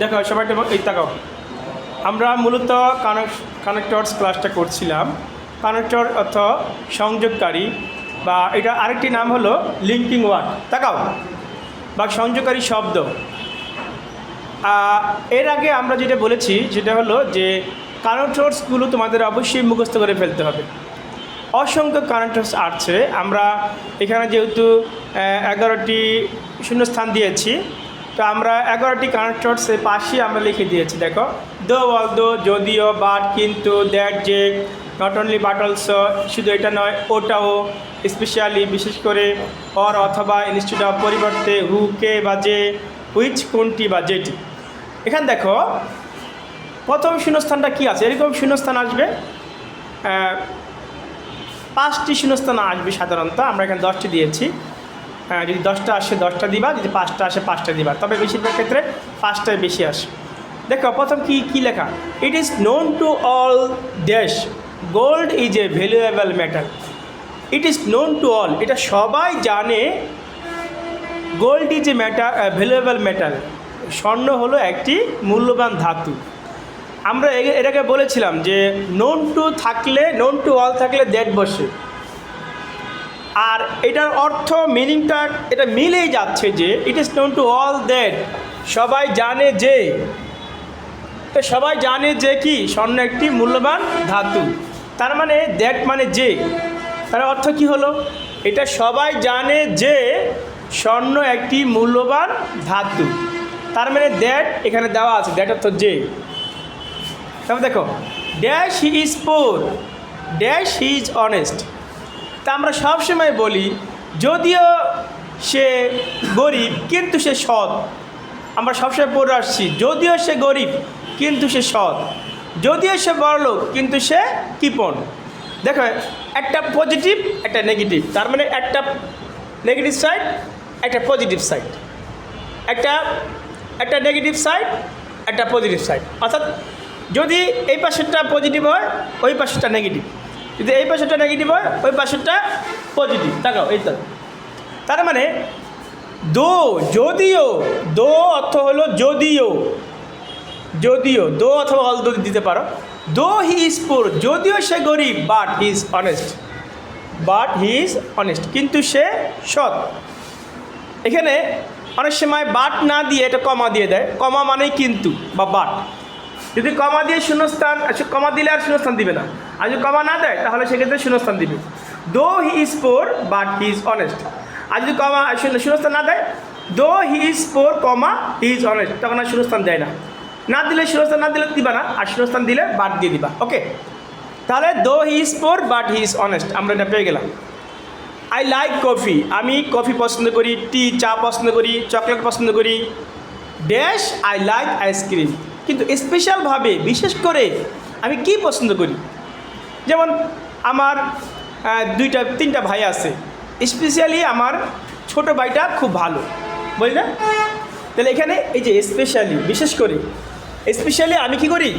দেখো সবাই একটু এই তাকাও। আমরা মূলত কানেক্ট কানেক্টরস ক্লাসটা করছিলাম। কানেক্টর অর্থ সংযোগকারী বা এটা আরেকটি নাম হলো লিঙ্কিং ওয়ার্ড তাকাও। বা সংযোগকারী শব্দ। এর আগে আমরা যেটা বলেছি, সেটা হলো যে কানেক্টরসগুলো তোমাদের অবশ্যই মুখস্থ করে ফেলতে হবে। অসংখ্য কানেক্টরস আছে। আমরা এখানে যেহেতু এগারোটি শূন্যস্থান দিয়েছি তো আমরা এগারোটি কানেক্টরসের পাশে আমরা লিখে দিয়েছি, দেখো। দো ওয়াল দো, যদিও, বাট, কিন্তু, দ্যাট, যে নট অনলি বাট অলসো শুধু এটা নয়, ওটাও স্পেশালি বিশেষ করে অর অথবা ইনস্টিটিউট অফ পরিবর্তে হু কে, বা, যে হুইচ কোনটি, বা, যেটি। এখানে দেখো, প্রথম শূন্যস্থানটা কী আছে? এরকম শূন্যস্থান আসবে। পাঁচটি শূন্যস্থান আসবে সাধারণত, আমরা এখানে দশটি দিয়েছি। যদি দশটা আসে, দশটা দিবা, যদি পাঁচটা আসে, পাঁচটা দিবা। তবে বেশিরভাগ ক্ষেত্রে পাঁচটায় বেশি আসে। দেখো, প্রথম কি কি লেখা? It is known to all dash gold is a valuable metal it is known to all এটা সবাই জানে gold is a meta valuable metal স্বর্ণ হলো একটি মূল্যবান ধাতু। আমরা এটাকে বলেছিলাম যে নোন টু থাকলে নোন টু অল থাকলে দ্যাট বসে। আর এটার অর্থ মিনিংটা এটা মিলেই যাচ্ছে যে it is known to all that সবাই জানে যে, তো সবাই জানে যে কি? স্বর্ণ একটি মূল্যবান ধাতু। তার মানে দ্যাট মানে যে। তার অর্থ কি হলো? এটা সবাই জানে যে স্বর্ণ একটি মূল্যবান ধাতু। তার মানে দ্যাট এখানে দেওয়া আছে। দ্যাট অর্থ যে। তারপর দেখো dash he is poor dash he is honest তা আমরা সবসময় বলি, যদিও সে গরিব, কিন্তু সে সৎ। আমরা সবসময় পড়ে আসছি, যদিও সে গরিব, কিন্তু সে সৎ। যদিও সে বড়লোক, কিন্তু সে কৃপণ। দেখো, একটা পজিটিভ একটা নেগেটিভ তার মানে একটা নেগেটিভ সাইড একটা পজিটিভ সাইড একটা একটা নেগেটিভ সাইড একটা পজিটিভ সাইড অর্থাৎ যদি এই পাশেরটা পজিটিভ হয়, ওই পাশেরটা নেগেটিভ যদি এই পাশেরটা নেগেটিভ হয়, ওই পাশেরটা পজিটিভ তাকাও, এই তার মানে দো যদিও, দো অর্থ হলো যদিও। যদিও, দো অথবা অল দো দিতে পারো। দো হি ইজ পোর, যদিও সে গরিব but he is honest but he is honest কিন্তু সে সৎ। এখানে অনেক সময় বাট না দিয়ে এটা কমা দিয়ে দেয়। কমা মানেই কিন্তু, বা বাট যদি কমা দিয়ে শূন্যস্থান আচ্ছা, কমা দিলে আর শূন্যস্থান দিবে না। আর যদি কমা না দেয় তাহলে সেক্ষেত্রে শূন্যস্থান দিবে। Though he is poor but he is honest আর যদি কমা শূন্য- শূন্যস্থান না দেয় though he is poor comma he is honest তখন আর শূন্যস্থান দেয় না। না দিলে শূন্যস্থান না দিলে দিবা না আর শূন্যস্থান দিলে বাদ দিয়ে দিবা। ওকে তাহলে though he is poor but he is honest আমরা এটা পেয়ে গেলাম। আই লাইক কফি আমি কফি পছন্দ করি টি চা পছন্দ করি চকলেট পছন্দ করি। ড্যাশ আই লাইক আইসক্রিম কিন্তু স্পেশালভাবে বিশেষ করে আমি কি পছন্দ করি? যেমন আমার দুইটা, তিনটা ভাই আছে। স্পেশালি আমার ছোট ভাইটা খুব ভালো, বুঝলি না? তাহলে এখানে এই যে স্পেশালি বিশেষ করে স্পেশালি আমি কি করি?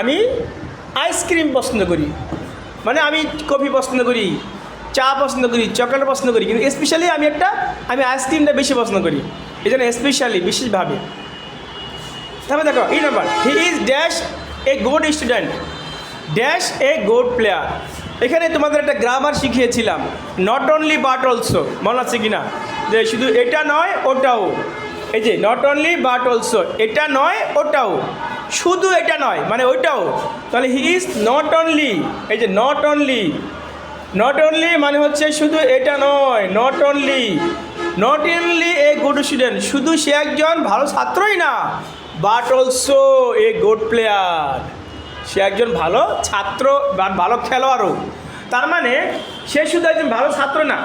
আমি আইসক্রিম পছন্দ করি। মানে আমি কফি পছন্দ করি, চা পছন্দ করি চকলেট পছন্দ করি, কিন্তু স্পেশালি আমি একটা, আমি আইসক্রিমটা বেশি পছন্দ করি। এই জন্য স্পেশালি বিশেষভাবে। তারপরে দেখো, এই number he is dash a good student dash a good player এখানে তোমাদের একটা গ্রামার শিখিয়েছিলাম নট অনলি বাট অলসো মনে আছে কি না যে শুধু এটা নয়, ওটাও। এই যে নট অনলি বাট অলসো এটা নয়, ওটাও। শুধু এটা নয় মানে ওইটাও। তাহলে হি ইজ নট অনলি এই যে নট অনলি নট অনলি মানে হচ্ছে শুধু এটা নয় not only not only a good student শুধু সে একজন ভালো ছাত্রই না। But also a good player সে একজন ভালো ছাত্র বা ভালো খেলোয়াড়ও। তার মানে সে শুধু একজন ভালো ছাত্র না,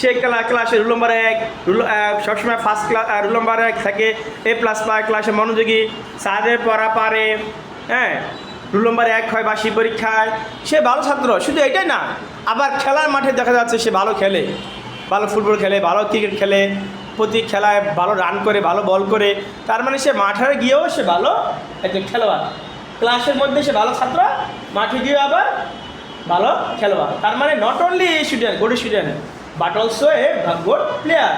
সে ক্লা ক্লাসে রুল নম্বর এক রুল সবসময় ফার্স্ট ক্লাস রুল নম্বর এক থাকে এ প্লাস পায় ক্লাসে মনোযোগী, স্যারের পড়া পারে হ্যাঁ রুল নম্বর এক হয় বার্ষিক পরীক্ষায়। সে ভালো ছাত্র, শুধু এটাই না, আবার খেলার মাঠে দেখা যাচ্ছে সে ভালো খেলে। ভালো ফুটবল খেলে, ভালো ক্রিকেট খেলে প্রতি খেলায় ভালো রান করে, ভালো বল করে, তার মানে সে মাঠে গিয়েও সে ভালো একজন খেলোয়াড়। ক্লাসের মধ্যে সে ভালো ছাত্র, মাঠে গিয়ে আবার ভালো খেলোয়াড়। তার মানে not only student good student but also a good player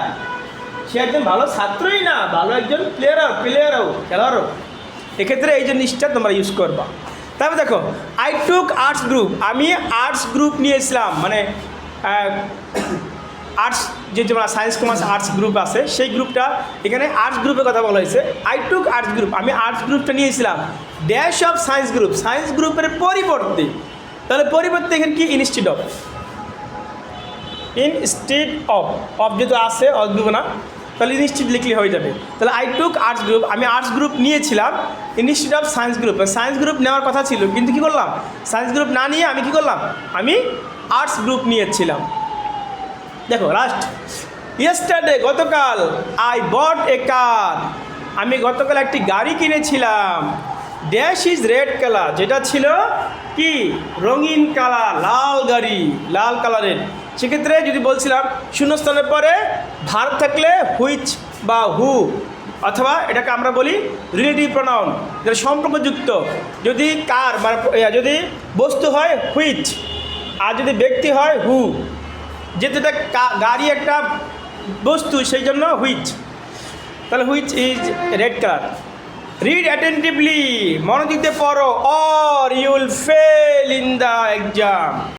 সে একজন ভালো ছাত্রই না, ভালো একজন প্লেয়ারও প্লেয়ারও খেলোয়াড়ও। এক্ষেত্রে এই জিনিসটা তোমরা ইউজ করবা। তারপর দেখো আই টুক আর্টস গ্রুপ আমি আর্টস গ্রুপ নিয়েছিলাম। মানে আর্টস যে যেমন সায়েন্স কমার্স আর্টস গ্রুপ আছে, সেই গ্রুপটা এখানে আর্টস গ্রুপের কথা বলা হয়েছে। আই টুক আর্টস গ্রুপ আমি আর্টস গ্রুপটা নিয়েছিলাম। Dash of science group science গ্রুপের পরিবর্তে, তাহলে পরিবর্তে এখানে কি institute of instead of of যেহেতু আছে দেবো না। তাহলে ইনস্টিটিউট লিখলে হয়ে যাবে। তাহলে আই টুক আর্টস গ্রুপ আমি আর্টস গ্রুপ নিয়েছিলাম institute of science group science group নেওয়ার কথা ছিল, কিন্তু কি করলাম? সায়েন্স গ্রুপ না নিয়ে আমি কি করলাম? আমি আর্টস গ্রুপ নিয়েছিলাম। দেখো লাস্ট ইয়েস্টারডে গতকাল আই বট এ কার আমি গতকাল একটি গাড়ি কিনেছিলাম। ড্যাশ ইজ রেড কালার যেটা ছিল কি? রঙিন কালার, লাল গাড়ি, লাল কালারের। সেক্ষেত্রে যদি বলছিলাম শূন্যস্থানের পরে ভার থাকলে হুইচ বা হু অথবা এটাকে আমরা বলি রিলেটিভ প্রনাউন যেটা সম্পর্কযুক্ত। যদি কার মানে যদি বস্তু হয় হুইচ আর যদি ব্যক্তি হয় হু যেহেতু এটা গাড়ি একটা বস্তু, সেই জন্য হুইচ তাহলে which is red colour read attentively মনোযোগ দিয়ে পড়ো or you'll fail in the exam